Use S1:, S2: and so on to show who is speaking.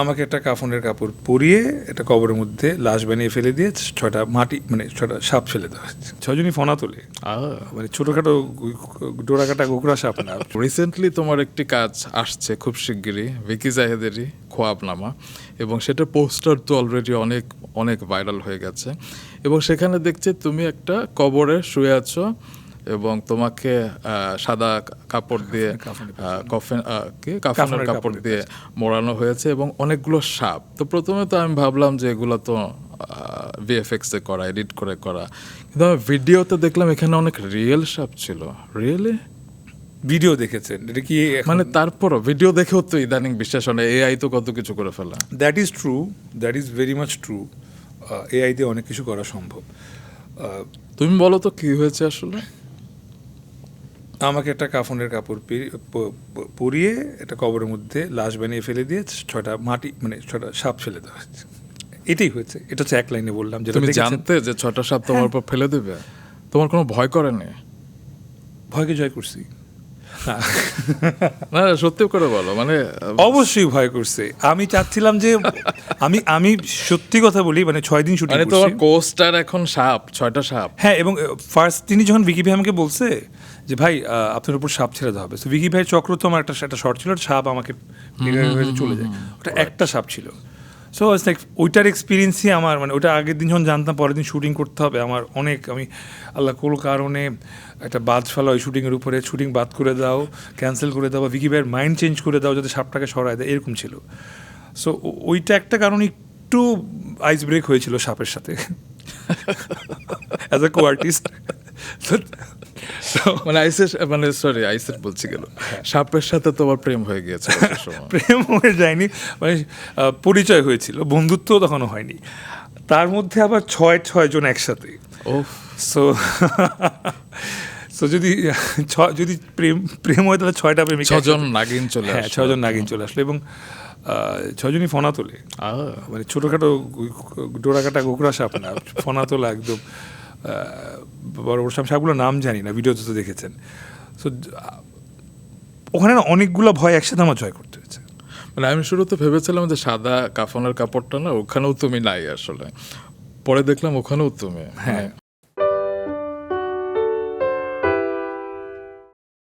S1: আমাকে একটা কাফনের কাপড় পরিয়ে একটা কবরের মধ্যে লাশ বানিয়ে ফেলে দিয়ে ছয়টা মাটি মানে ছয়টা সাপ ফেলে দেওয়া হয়েছে। ছয়জনই ফনা তোলে। মানে ছোটোখাটো ডোরা কাটা গোকরা সাপ না।
S2: রিসেন্টলি তোমার একটি কাজ আসছে খুব শিগগিরই ভিকি জাহেদেরই খোয়াবনামা এবং সেটা পোস্টার তো অলরেডি অনেক অনেক ভাইরাল হয়ে গেছে। এবং সেখানে দেখছি তুমি একটা কবরে শুয়ে আছো এবং তোমাকে সাদা কাপড় দিয়ে
S1: কফেন
S2: কি? কাফনের কাপড় দিয়ে মোড়ানো হয়েছে এবং অনেকগুলো সাপ। তো প্রথমে তো আমি ভাবলাম যে এগুলো তো ভিএফএক্স করা এডিট করে করা। কিন্তু আমি ভিডিওতে দেখলাম এখানে অনেক রিয়েল সাপ ছিল। রিয়েলি
S1: ভিডিও দেখেছেন? এটা কি
S2: মানে তারপরও ভিডিও দেখেও তো ইদানিং বিশ্বাস হয় এআই তো কত কিছু করে ফেলা।
S1: That is true that is very much true AI দিয়ে অনেক কিছু করা সম্ভব। আহ,
S2: তুমি বলো তো কি হয়েছে আসলে?
S1: আমাকে একটা কাফনের কাপড় পরিয়ে একটা কবরের মধ্যে লাশ বানিয়ে ফেলে দিয়ে ছটা মাটি মানে ছটা সাপ ফেলে দেওয়া হয়েছে। এটাই হয়েছে। এটা হচ্ছে এক লাইনে বললাম যে
S2: তুমি জানতে যে ছটা সাপ তোমার উপর ফেলে দেবে? তোমার কোনো ভয় করে নেই
S1: ভয়কে জয় করছি। না,
S2: সত্যি করে বলো মানে
S1: অবশ্যই ভয় করছে। আমি চাচ্ছিলাম যে আমি আমি সত্যি কথা বলি মানে ছয় দিন শুটিং
S2: মানে তোমার কোস্টার এখন সাপ ছয়টা সাপ।
S1: হ্যাঁ এবং ফার্স্ট তিনি যখন ভিকি ভাই আমাকে বলছে যে ভাই আপনার উপর সাপ ছেড়ে দেওয়া হবে। তো ভিকি ভাই চক্র তো আমার একটা একটা শর্ট ছিল সাপ আমাকে চলে যায়। ওটা একটা সাপ ছিল। সো লাইক ওইটার এক্সপিরিয়েন্সই আমার মানে ওটা আগের দিন যখন জানতাম, পরের দিন শুটিং করতে হবে। আমার অনেক, আমি আল্লাহ কোনো কারণে একটা বাদ ফেলা ওই শুটিংয়ের উপরে। শুটিং বাদ করে দাও ক্যান্সেল করে দাও বা ভিকি ভাইয়ের মাইন্ড চেঞ্জ করে দাও যাতে সাপটাকে সরায় দেয়, এরকম ছিল। সো ওইটা একটা কারণ একটু আইস ব্রেক হয়েছিল সাপের সাথে। অ্যাজ এ কো আর্টিস্ট
S2: মানে আইসের মানে সরি আইসের বলছি কেন? সাপের সাথে তোমার প্রেম হয়ে গিয়েছে
S1: প্রেম হয়ে যায়নি। মানে পরিচয় হয়েছিল বন্ধুত্বও তখনও হয়নি। তার মধ্যে আবার ছয় ছয় জন একসাথে।
S2: ওফ।
S1: সো সো যদি ছ- যদি প্রেম প্রেম হয় তাহলে ছয়টা প্রেমিক
S2: ছজন নাগিন চলে
S1: হ্যাঁ ছজন নাগিন চলে আসলো এবং ছজনই ফনা তোলে মানে ছোটোখাটো ডোরাকাটা গোকরা সাপ না ফনা তোলা একদম। বড় বড় সাপ সাপগুলোর নাম জানি না ভিডিও তো দেখেছেন। সো ওখানে না অনেকগুলো ভয় একসাথে আমার জয় করতে হয়েছে।
S2: মানে আমি শুরুতে ভেবেছিলাম যে সাদা কাফনের কাপড়টা না ওখানেও তুমি নাই আসলে। পরে দেখলাম ওখানেও তুমি।
S1: হ্যাঁ।
S2: মানে